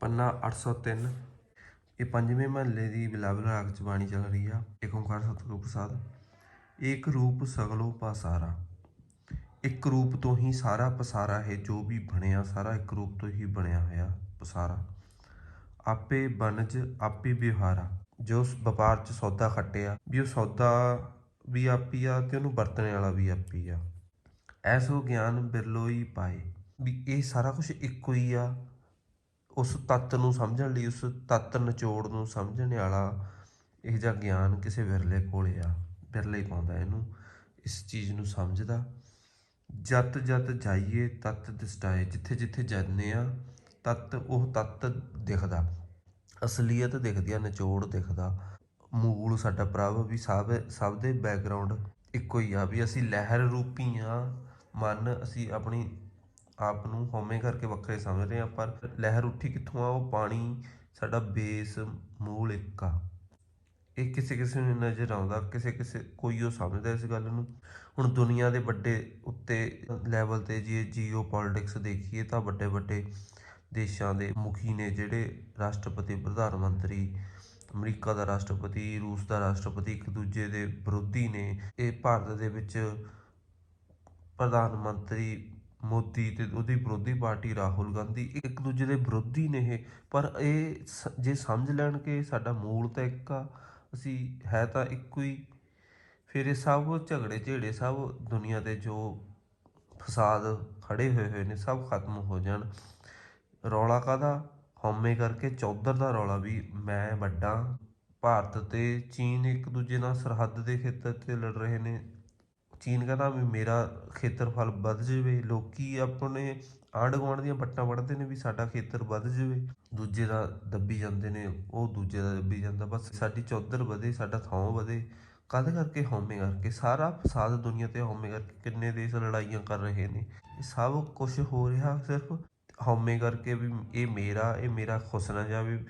ਪੰਨਾ 803 ਇਹ ਪੰਜਵੇਂ ਮਹੱਲੇ ਦੀ ਬਿਲਾਵਲ ਰਾਗ ਚ ਬਾਣੀ ਚੱਲ ਰਹੀ ਆ। ਏਕ ਓੰਕਾਰ ਸਤਿਗੁਰੂ ਪ੍ਰਸਾਦ। ਏਕ ਰੂਪ ਸਗਲੋ ਪਾਸਾਰਾ। ਇੱਕ ਰੂਪ ਤੋਂ ਹੀ ਸਾਰਾ ਪਸਾਰਾ ਹੈ, ਜੋ ਵੀ ਬਣਿਆ ਸਾਰਾ ਇੱਕ ਰੂਪ ਤੋਂ ਹੀ ਬਣਿਆ ਹੋਇਆ ਪਸਾਰਾ। ਆਪੇ ਬਨਜ ਆਪੇ ਵਿਹਾਰਾ ਜੋ ਉਸ ਵਪਾਰ ਚ ਸੌਦਾ ਖੱਟਿਆ, ਵੀ ਉਹ ਸੌਦਾ ਵੀ ਆਪੀ ਆ ਤੇ ਉਹਨੂੰ ਵਰਤਣ ਵਾਲਾ ਵੀ ਆਪੀ ਆ। ਐਸੋ ਗਿਆਨ ਬਿਰਲੋਈ ਪਾਏ, ਵੀ ਇਹ ਸਾਰਾ ਕੁਝ ਇੱਕੋ ਹੀ ਆ। ਉਸ ਤੱਤ ਨੂੰ ਸਮਝਣ ਲਈ, ਉਸ ਤੱਤ ਨਿਚੋੜ ਨੂੰ ਸਮਝਣ ਵਾਲਾ ਇਹ ਜਿਹਾ ਗਿਆਨ ਕਿਸੇ ਵਿਰਲੇ ਕੋਲੇ ਆ, ਵਿਰਲੇ ਪਾਉਂਦਾ ਇਹਨੂੰ, ਇਸ ਚੀਜ਼ ਨੂੰ ਸਮਝਦਾ। ਜਤ ਜਤ ਜਾਈਏ, ਤਤ ਦਿਸਟਾਏ, ਜਿੱਥੇ ਜਿੱਥੇ ਜਾਂਦੇ ਆ ਤਤ ਉਹ ਤਤ ਦਿਖਦਾ। ਅਸਲੀਅਤ ਦਿਖਦੀ ਆ, ਨਿਚੋੜ ਦਿਖਦਾ। ਮੂਲ ਸਾਡਾ ਪ੍ਰਭ ਵੀ ਸਭ ਸਭ ਦੇ ਬੈਕਗ੍ਰਾਉਂਡ ਇੱਕੋ ਹੀ ਆ, ਵੀ ਅਸੀਂ ਲਹਿਰ ਰੂਪੀ ਆ ਮਨ ਅਸੀਂ ਆਪਣੀ ਆਪ ਨੂੰ ਹਉਮੈ ਕਰਕੇ ਵੱਖਰੇ ਸਮਝ ਰਹੇ ਆ ਪਰ ਲਹਿਰ ਉੱਠੀ ਕਿੱਥੋਂ ਆ? ਉਹ ਪਾਣੀ, ਸਾਡਾ ਬੇਸ, ਮੂਲ ਇੱਕ ਆ। ਇਹ ਕਿਸੇ ਕਿਸੇ ਨੂੰ ਨਜ਼ਰ ਆਉਂਦਾ, ਕਿਸੇ ਕਿਸੇ, ਕੋਈ ਉਹ ਸਮਝਦਾ ਇਸ ਗੱਲ ਨੂੰ। ਹੁਣ ਦੁਨੀਆ ਦੇ ਵੱਡੇ ਉੱਤੇ ਲੈਵਲ ਤੇ ਜੇ ਜੀਓ ਪੋਲਿਟਿਕਸ ਦੇਖੀਏ ਤਾਂ ਵੱਡੇ ਵੱਡੇ ਦੇਸ਼ਾਂ ਦੇ ਮੁਖੀ ਨੇ ਜਿਹੜੇ ਰਾਸ਼ਟਰਪਤੀ, ਪ੍ਰਧਾਨ ਮੰਤਰੀ, ਅਮਰੀਕਾ ਦਾ ਰਾਸ਼ਟਰਪਤੀ, ਰੂਸ ਦਾ ਰਾਸ਼ਟਰਪਤੀ, ਇੱਕ ਦੂਜੇ ਦੇ ਵਿਰੋਧੀ ਨੇ। ਇਹ ਭਾਰਤ ਦੇ ਵਿੱਚ ਪ੍ਰਧਾਨ ਮੰਤਰੀ ਮੋਦੀ ਤੇ ਉਹਦੀ ਵਿਰੋਧੀ ਪਾਰਟੀ ਰਾਹੁਲ ਗਾਂਧੀ ਇੱਕ ਦੂਜੇ ਦੇ ਵਿਰੋਧੀ ਨੇ ਇਹ। ਪਰ ਇਹ ਸ- ਜੇ ਸਮਝ ਲੈਣ ਕਿ ਸਾਡਾ ਮੂਲ ਤਾਂ ਇੱਕ ਆ, ਅਸੀਂ ਹੈ ਤਾਂ ਇੱਕੋ ਹੀ। ਫਿਰ ਇਹ ਸਭ ਝਗੜੇ ਝੇੜੇ ਸਭ ਦੁਨੀਆ ਦੇ ਜੋ ਫਸਾਦ ਖੜੇ ਹੋਏ ਹੋਏ ਨੇ, ਸਭ ਖਤਮ ਹੋ ਜਾਣ। ਰੌਲਾ ਕਾਦਾ ਹਉਮੈ ਕਰਕੇ ਚੌਧਰ ਦਾ ਰੌਲਾ ਵੀ ਮੈਂ ਵੱਡਾ। ਭਾਰਤ ਤੇ ਚੀਨ ਇੱਕ ਦੂਜੇ ਨਾਲ ਸਰਹੱਦ ਦੇ ਖੇਤਰ ਤੇ ਲੜ ਰਹੇ ਨੇ। ਚੀਨ ਕਹਿੰਦਾ ਵੀ ਮੇਰਾ ਖੇਤਰਫਲ ਵੱਧ ਜਾਵੇ, ਲੋਕੀ ਆਪਣੇ ਆਂਢ ਗੁਆਂਢ ਦੀਆਂ ਵੱਟਾਂ ਵੜਦੇ ਨੇ ਵੀ ਸਾਡਾ ਖੇਤਰ ਵੱਧ ਜਾਵੇ। ਦੂਜੇ ਦਾ ਦੱਬੀ ਜਾਂਦੇ ਨੇ, ਉਹ ਦੂਜੇ ਦਾ ਦੱਬੀ ਜਾਂਦਾ, ਬਸ ਸਾਡੀ ਚੌਧਰ ਵਧੇ, ਸਾਡਾ ਥਾਂ ਵਧੇ। ਕਾਹਦੇ ਕਰਕੇ ਹਉਮੈ ਕਰਕੇ? ਸਾਰਾ ਫਸਾਦ ਦੁਨੀਆ ਤੇ ਹਉਮੈ ਕਰਕੇ ਕਿੰਨੇ ਦੇਸ਼ ਲੜਾਈਆਂ ਕਰ ਰਹੇ ਨੇ। ਇਹ ਸਭ ਕੁਝ ਹੋ ਰਿਹਾ ਸਿਰਫ ਹਉਮੈ ਕਰਕੇ ਵੀ ਇਹ ਮੇਰਾ ਇਹ ਮੇਰਾ ਖੁਸ ਨਾ ਜਾਵੇ।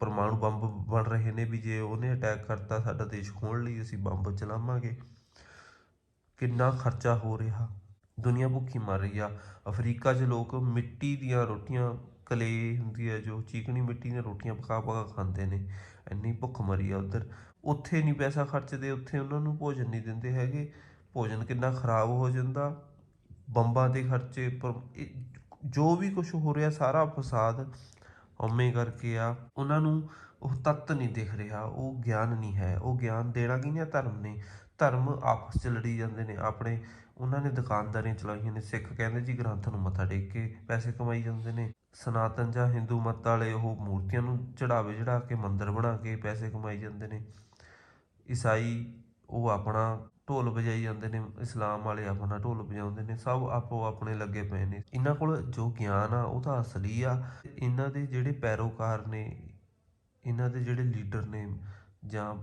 ਪਰਮਾਣੂ ਬੰਬ ਬਣ ਰਹੇ ਨੇ ਵੀ ਜੇ ਉਹਨੇ ਅਟੈਕ ਕਰਤਾ, ਸਾਡਾ ਦੇਸ਼ ਖੋਣ ਲਈ, ਅਸੀਂ ਬੰਬ ਚਲਾਵਾਂਗੇ। ਕਿੰਨਾ ਖਰਚਾ ਹੋ ਰਿਹਾ? ਦੁਨੀਆ ਭੁੱਖੀ ਮਰ ਰਹੀ ਆ। ਅਫਰੀਕਾ 'ਚ ਲੋਕ ਮਿੱਟੀ ਦੀਆਂ ਰੋਟੀਆਂ, ਕਲੇ ਹੁੰਦੀ ਹੈ ਜੋ ਚੀਕਣੀ ਮਿੱਟੀ ਦੀਆਂ ਰੋਟੀਆਂ ਪਕਾ ਪਕਾ ਖਾਂਦੇ ਨੇ। ਇੰਨੀ ਭੁੱਖ ਮਰੀ ਆ ਉਧਰ। ਉੱਥੇ ਨਹੀਂ ਪੈਸਾ ਖਰਚਦੇ, ਉੱਥੇ ਉਹਨਾਂ ਨੂੰ ਭੋਜਨ ਨਹੀਂ ਦਿੰਦੇ ਹੈਗੇ। ਭੋਜਨ ਕਿੰਨਾ ਖਰਾਬ ਹੋ ਜਾਂਦਾ। ਬੰਬਾਂ ਦੇ ਖਰਚੇ ਜੋ ਵੀ ਕੁਝ ਹੋ ਰਿਹਾ, ਸਾਰਾ ਫਸਾਦ ਉਵੇਂ ਕਰਕੇ ਆ। ਉਹਨਾਂ ਨੂੰ ਉਹ ਤੱਤ ਨਹੀਂ ਦਿਖ ਰਿਹਾ, ਉਹ ਗਿਆਨ ਨਹੀਂ ਹੈ। ਉਹ ਗਿਆਨ ਦੇਣਾ ਕਿਹਨੇ ਧਰਮ ਨੇ? ਧਰਮ ਆਪਸ ਚ ਲੜੀ ਜਾਂਦੇ ਨੇ, ਆਪਣੇ ਉਹਨਾਂ ਨੇ ਦੁਕਾਨਦਾਰੀਆਂ ਚਲਾਈਆਂ ਨੇ, ਸਿੱਖ ਕਹਿੰਦੇ ਜੀ ਗ੍ਰੰਥ ਨੂੰ ਮੱਥਾ ਟੇਕ ਕੇ ਪੈਸੇ ਕਮਾਈ ਜਾਂਦੇ ਨੇ, ਸਨਾਤਨ ਜਾਂ ਹਿੰਦੂ ਮਤ ਵਾਲੇ ਉਹ ਮੂਰਤੀਆਂ ਨੂੰ ਚੜਾਵੇ ਚੜਾ ਕੇ ਮੰਦਰ ਬਣਾ ਕੇ ਪੈਸੇ ਕਮਾਈ ਜਾਂਦੇ ਨੇ, ਈਸਾਈ ਉਹ ਆਪਣਾ ਢੋਲ ਵਜਾਈ ਜਾਂਦੇ ਨੇ, ਇਸਲਾਮ ਵਾਲੇ ਆਪਣਾ ਢੋਲ ਵਜਾਉਂਦੇ ਨੇ, ਸਭ ਆਪੋ ਆਪਣੇ ਲੱਗੇ ਪਏ ਨੇ, ਇਹਨਾਂ ਕੋਲ ਜੋ ਗਿਆਨ ਆ ਉਹ ਤਾਂ ਅਸਲੀ ਆ, ਇਹਨਾਂ ਦੇ ਜਿਹੜੇ ਪੈਰੋਕਾਰ ਨੇ, ਇਹਨਾਂ ਦੇ ਜਿਹੜੇ ਲੀਡਰ ਨੇ ਜਾਂ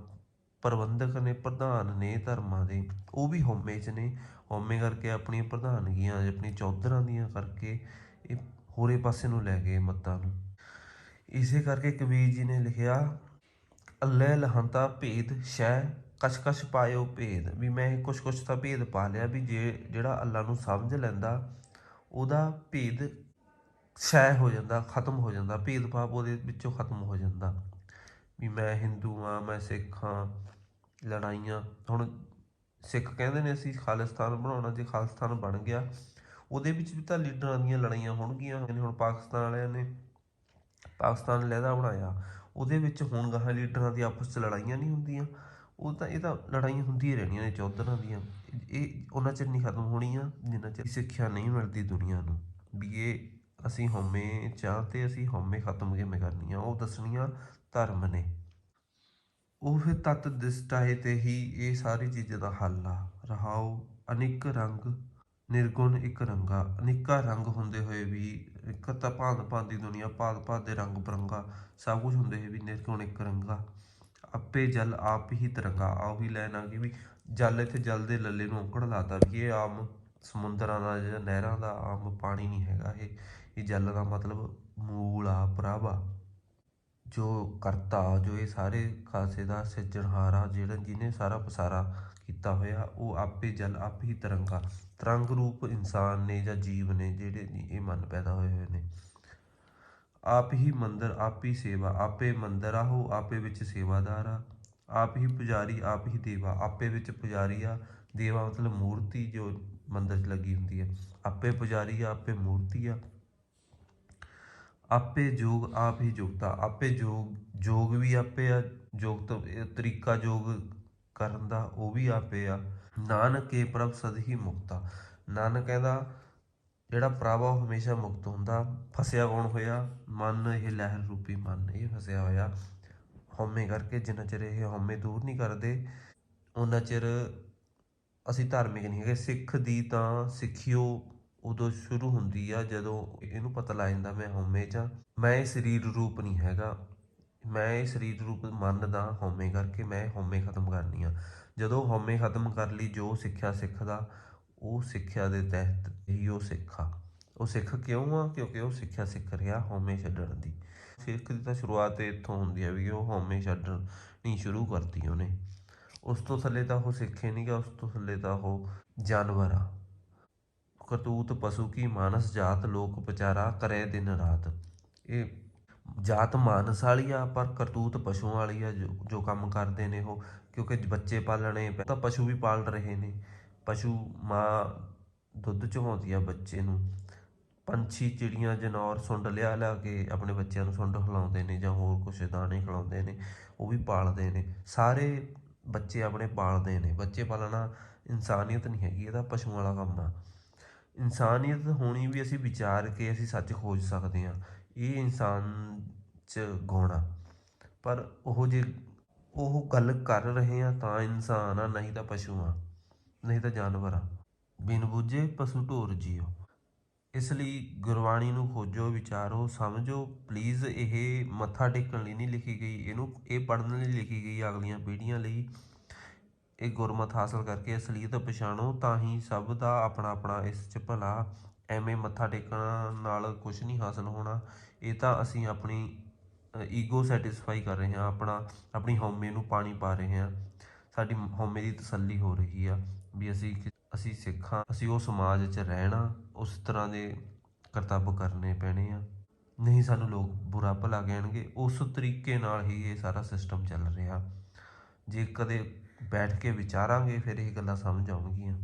ਪ੍ਰਬੰਧਕ ਨੇ, ਪ੍ਰਧਾਨ ਨੇ, ਧਰਮਾਂ ਦੇ, ਉਹ ਵੀ ਹੋਮੇ 'ਚ ਨੇ। ਹੋਮੇ ਕਰਕੇ ਆਪਣੀਆਂ ਪ੍ਰਧਾਨਗੀਆਂ ਆਪਣੀ ਚੌਧਰਾਂ ਦੀਆਂ ਕਰਕੇ ਇਹ ਹੋਰੇ ਪਾਸੇ ਨੂੰ ਲੈ ਗਏ ਮੱਤਾਂ ਨੂੰ। ਇਸੇ ਕਰਕੇ ਕਬੀਰ ਜੀ ਨੇ ਲਿਖਿਆ, ਅੱਲੇ ਲਹੰਤਾ ਭੇਦ ਸ਼ੈ, ਕਛ ਕਛ ਪਾਇਓ ਭੇਦ। ਵੀ ਮੈਂ ਕੁਛ ਕੁਛ ਤਾਂ ਭੇਦ ਪਾ ਲਿਆ ਵੀ ਜੇ ਜਿਹੜਾ ਅੱਲਾ ਨੂੰ ਸਮਝ ਲੈਂਦਾ, ਉਹਦਾ ਭੇਦ ਸ਼ੈ ਹੋ ਜਾਂਦਾ, ਖਤਮ ਹੋ ਜਾਂਦਾ। ਭੇਦ ਭਾਵ ਉਹਦੇ ਵਿੱਚੋਂ ਖਤਮ ਹੋ ਜਾਂਦਾ। ਵੀ ਮੈਂ ਹਿੰਦੂ ਆ ਮੈਂ ਸਿੱਖ ਹਾਂ, ਲੜਾਈਆਂ। ਹੁਣ ਸਿੱਖ ਕਹਿੰਦੇ ਨੇ ਅਸੀਂ ਖਾਲਿਸਤਾਨ ਬਣਾਉਣਾ, ਜੇ ਖਾਲਿਸਤਾਨ ਬਣ ਗਿਆ, ਉਹਦੇ ਵਿੱਚ ਵੀ ਤਾਂ ਲੀਡਰਾਂ ਦੀਆਂ ਲੜਾਈਆਂ ਹੋਣਗੀਆਂ ਹੁਣ ਪਾਕਿਸਤਾਨ ਵਾਲਿਆਂ ਨੇ ਪਾਕਿਸਤਾਨ ਲਹਿਦਾ ਬਣਾਇਆ, ਉਹਦੇ ਵਿੱਚ ਹੁਣ ਗਾਹਾਂ ਲੀਡਰਾਂ ਦੀ ਆਪਸ 'ਚ ਲੜਾਈਆਂ ਨਹੀਂ ਹੁੰਦੀਆਂ। ਉਹ ਤਾਂ, ਇਹ ਤਾਂ ਲੜਾਈਆਂ ਹੁੰਦੀਆਂ ਰਹਿਣੀਆਂ ਨੇ ਚੌਧਰਾਂ ਦੀਆਂ। ਇਹ ਉਹਨਾਂ ਚਿਰ ਨਹੀਂ ਖਤਮ ਹੋਣੀਆਂ, ਜਿੰਨਾ ਚਿਰ ਸਿੱਖਿਆ ਨਹੀਂ ਮਿਲਦੀ ਦੁਨੀਆ ਨੂੰ। ਵੀ ਇਹ ਅਸੀਂ ਹਉਮੈ ਚਾਹ ਤੇ ਅਸੀਂ ਹਉਮੈ ਖਤਮ ਕਿਵੇਂ ਕਰਨੀ ਆ ਉਹ ਦੱਸਣੀਆਂ ਧਰਮ ਨੇ। ਉਹ ਫਿਰ ਤਤ ਦਿਸਟਾਏ ਤੇ ਹੀ ਇਹ ਸਾਰੀ ਚੀਜ਼ਾਂ ਦਾ ਹੱਲ ਆ। ਰਹਾਉ ਅਨੇਕ ਰੰਗ, ਨਿਰਗੁਣ ਇੱਕ ਰੰਗਾ। ਅਨੇਕਾਂ ਰੰਗ ਹੁੰਦੇ ਹੋਏ ਵੀ ਇੱਕ ਤਾਂ ਭਾਂਤ ਭਾਂਤ ਦੀ ਦੁਨੀਆ, ਭਾਂਤ ਭਾਂਤ ਦੇ ਰੰਗ ਬਰੰਗਾ, ਸਭ ਕੁਝ ਹੁੰਦੇ ਹੋਏ ਵੀ ਨਿਰਗੁਣ ਇੱਕ ਰੰਗਾ। ਆਪੇ ਜਲ ਆਪ ਹੀ ਤਰੰਗਾ। ਆਹ ਹੀ ਲੈਣ ਆ ਕਿ ਵੀ ਜਲ ਇੱਥੇ ਜਲ ਦੇ ਲੱਲੇ ਨੂੰ ਔਂਕੜ ਲਾਤਾ ਵੀ ਇਹ ਆਮ ਸਮੁੰਦਰਾਂ ਦਾ ਜਾਂ ਨਹਿਰਾਂ ਦਾ ਆਮ ਪਾਣੀ ਨਹੀਂ ਹੈਗਾ ਇਹ। ਇਹ ਜਲ ਦਾ ਮਤਲਬ ਮੂਲ ਆ, ਪ੍ਰਭ ਆ। ਜੋ ਕਰਤਾ, ਜੋ ਇਹ ਸਾਰੇ ਖਾਲਸੇ ਦਾ ਸਿਰਜਣਹਾਰ ਆ, ਜਿਹੜਾ ਜਿਹਨੇ ਸਾਰਾ ਪਸਾਰਾ ਕੀਤਾ ਹੋਇਆ, ਉਹ ਆਪੇ ਜਲ ਆਪ ਹੀ ਤਰੰਗਾ। ਤਰੰਗ ਰੂਪ ਇਨਸਾਨ ਨੇ ਜਾਂ ਜੀਵ ਨੇ, ਜਿਹੜੇ ਇਹ ਮਨ ਪੈਦਾ ਹੋਏ ਹੋਏ ਨੇ। ਆਪ ਹੀ ਮੰਦਰ, ਆਪ ਹੀ ਸੇਵਾ, ਆਪੇ ਮੰਦਰ ਆਹੋ ਆਪੇ ਵਿੱਚ ਸੇਵਾਦਾਰ ਆ। ਆਪ ਹੀ ਪੁਜਾਰੀ, ਆਪ ਹੀ ਦੇਵਾ, ਆਪੇ ਵਿੱਚ ਪੁਜਾਰੀ ਆ, ਦੇਵਾ ਮਤਲਬ ਮੂਰਤੀ ਜੋ ਮੰਦਰ 'ਚ ਲੱਗੀ ਹੁੰਦੀ ਹੈ। ਆਪੇ ਪੁਜਾਰੀ ਆ, ਆਪੇ ਮੂਰਤੀ ਆ। ਆਪੇ ਜੋਗ ਆਪ ਹੀ ਜੁਗਤਾ, ਆਪੇ ਜੋਗ ਜੋਗ ਵੀ ਆਪੇ ਆ, ਜੋਗ ਤਰੀਕਾ ਜੋਗ ਕਰਨ ਦਾ ਉਹ ਵੀ ਆਪੇ ਆ। ਨਾਨਕ ਕੇ ਪ੍ਰਭ ਸਦ ਹੀ ਮੁਕਤਾ। ਨਾਨਕ ਕਹਿੰਦਾ ਜਿਹੜਾ ਪ੍ਰਭ ਆ ਉਹ ਹਮੇਸ਼ਾ ਮੁਕਤ ਹੁੰਦਾ। ਫਸਿਆ ਕੌਣ ਹੋਇਆ? ਮਨ, ਇਹ ਲਹਿਰ ਰੂਪੀ ਮਨ, ਇਹ ਫਸਿਆ ਹੋਇਆ। ਹਉਮੈ ਕਰਕੇ ਜਿੰਨਾ ਚਿਰ ਇਹ ਹਉਮੈ ਦੂਰ ਨਹੀਂ ਕਰਦੇ ਉਹਨਾਂ ਚਿਰ ਅਸੀਂ ਧਾਰਮਿਕ ਨਹੀਂ ਹੈਗੇ। ਸਿੱਖ ਦੀ ਤਾਂ ਸਿੱਖਿਓ ਉਦੋਂ ਸ਼ੁਰੂ ਹੁੰਦੀ ਆ, ਜਦੋਂ ਇਹਨੂੰ ਪਤਾ ਲੱਗ ਜਾਂਦਾ ਮੈਂ ਹਉਮੈ ਚ ਆਂ। ਮੈਂ ਇਹ ਸਰੀਰ ਰੂਪ ਨਹੀਂ ਹੈਗਾ। ਮੈਂ ਇਹ ਸਰੀਰ ਰੂਪ ਮੰਨਦਾ ਹਉਮੈ ਕਰਕੇ ਮੈਂ ਹਉਮੈ ਖਤਮ ਕਰਨੀ ਆ। ਜਦੋਂ ਹਉਮੈ ਖਤਮ ਕਰ ਲਈ, ਜੋ ਸਿੱਖਿਆ ਸਿੱਖਦਾ, ਉਹ ਸਿੱਖਿਆ ਦੇ ਤਹਿਤ ਹੀ ਉਹ ਸਿੱਖਾ। ਉਹ ਸਿੱਖ ਕਿਉਂ ਆ? ਕਿਉਂਕਿ ਉਹ ਸਿੱਖਿਆ ਸਿੱਖ ਰਿਹਾ ਹਉਮੈ ਛੱਡਣ ਦੀ। ਸਿੱਖ ਦੀ ਤਾਂ ਸ਼ੁਰੂਆਤ ਇੱਥੋਂ ਹੁੰਦੀ ਆ ਵੀ ਉਹ ਹਉਮੈ ਛੱਡਣੀ ਸ਼ੁਰੂ ਕਰਤੀ ਉਹਨੇ। ਉਸ ਤੋਂ ਥੱਲੇ ਤਾਂ ਉਹ ਸਿੱਖੇ ਨਹੀਂ ਗਾ, ਉਸ ਤੋਂ ਥੱਲੇ ਤਾਂ ਉਹ ਜਾਨਵਰ ਆ। ਕਰਤੂਤ ਪਸ਼ੂ ਕੀ ਮਾਨਸ ਜਾਤ ਲੋਕ ਵਿਚਾਰਾ ਕਰੇ ਦਿਨ ਰਾਤ। ਇਹ ਜਾਤ ਮਾਨਸ ਵਾਲੀ ਆ, ਪਰ ਕਰਤੂਤ ਪਸ਼ੂਆਂ ਵਾਲੀ ਆ ਜੋ ਜੋ ਕੰਮ ਕਰਦੇ ਨੇ ਉਹ। ਕਿਉਂਕਿ ਬੱਚੇ ਪਾਲਣੇ ਪ- ਤਾਂ ਪਸ਼ੂ ਵੀ ਪਾਲ ਰਹੇ ਨੇ। ਪਸ਼ੂ ਮਾਂ ਦੁੱਧ ਚੁਹਾਉਂਦੀ ਆ ਬੱਚੇ ਨੂੰ। ਪੰਛੀ, ਚਿੜੀਆਂ, ਜਨੌਰ ਸੁੰਡ ਲਿਆ ਲਿਆ ਕੇ ਆਪਣੇ ਬੱਚਿਆਂ ਨੂੰ ਸੁੰਡ ਖਿਲਾਉਂਦੇ ਨੇ ਜਾਂ ਹੋਰ ਕੁਛ ਦਾਣੇ ਖਿਲਾਉਂਦੇ ਨੇ, ਉਹ ਵੀ ਪਾਲਦੇ ਨੇ। ਸਾਰੇ ਬੱਚੇ ਆਪਣੇ ਪਾਲਦੇ ਨੇ। ਬੱਚੇ ਪਾਲਣਾ ਇਨਸਾਨੀਅਤ ਨਹੀਂ ਹੈਗੀ ਇਹਦਾ ਪਸ਼ੂ ਵਾਲਾ ਕੰਮ ਆ। ਇਨਸਾਨੀਅਤ ਹੋਣੀ ਵੀ ਅਸੀਂ ਵਿਚਾਰ ਕੇ ਅਸੀਂ ਸੱਚ ਖੋਜ ਸਕਦੇ ਹਾਂ, ਇਹ ਇਨਸਾਨ 'ਚ ਗੁਣ ਆ। ਪਰ ਉਹ ਜੇ ਉਹ ਗੱਲ ਕਰ ਰਹੇ ਆ ਤਾਂ ਇਨਸਾਨ ਆ, ਨਹੀਂ ਤਾਂ ਪਸ਼ੂ ਆ, ਨਹੀਂ ਤਾਂ ਜਾਨਵਰ ਆ। ਬਿਨ ਬੁੱਝੇ ਪਸ਼ੂ ਢੋਰ ਜੀਓ। ਇਸ ਲਈ ਗੁਰਬਾਣੀ ਨੂੰ ਖੋਜੋ, ਵਿਚਾਰੋ, ਸਮਝੋ। ਪਲੀਜ਼ ਇਹ ਮੱਥਾ ਟੇਕਣ ਲਈ ਨਹੀਂ ਲਿਖੀ ਗਈ, ਇਹਨੂੰ ਇਹ ਪੜ੍ਹਨ ਲਈ ਲਿਖੀ ਗਈ ਅਗਲੀਆਂ ਪੀੜ੍ਹੀਆਂ ਲਈ। ਇਹ ਗੁਰਮਤ ਹਾਸਲ ਕਰਕੇ ਅਸਲੀਅਤ ਪਛਾਣੋ ਤਾਂ ਹੀ ਸਭ ਦਾ ਆਪਣਾ ਆਪਣਾ ਇਸ 'ਚ ਭਲਾ। ਐਵੇਂ ਮੱਥਾ ਟੇਕਣ ਨਾਲ ਕੁਝ ਨਹੀਂ ਹਾਸਲ ਹੋਣਾ। ਇਹ ਤਾਂ ਅਸੀਂ ਆਪਣੀ ਈਗੋ ਸੈਟੀਸਫਾਈ ਕਰ ਰਹੇ ਹਾਂ, ਆਪਣਾ, ਆਪਣੀ ਹਉਮੈ ਨੂੰ ਪਾਣੀ ਪਾ ਰਹੇ ਹਾਂ। ਸਾਡੀ ਹਉਮੈ ਦੀ ਤਸੱਲੀ ਹੋ ਰਹੀ ਆ ਵੀ ਅਸੀਂ ਕਿ- ਅਸੀਂ ਸਿੱਖਾਂ, ਅਸੀਂ ਉਹ ਸਮਾਜ 'ਚ ਰਹਿਣਾ, ਉਸ ਤਰ੍ਹਾਂ ਦੇ ਕਰਤੱਵ ਕਰਨੇ ਪੈਣੇ ਆ। ਨਹੀਂ ਸਾਨੂੰ ਲੋਕ ਬੁਰਾ ਭਲਾ ਕਹਿਣਗੇ, ਉਸ ਤਰੀਕੇ ਨਾਲ ਹੀ ਇਹ ਸਾਰਾ ਸਿਸਟਮ ਚੱਲ ਰਿਹਾ। ਜੇ ਕਦੇ ਬੈਠ ਕੇ ਵਿਚਾਰਾਂਗੇ ਫਿਰ ਇਹ ਗੱਲਾਂ ਸਮਝ ਆਉਣਗੀਆਂ।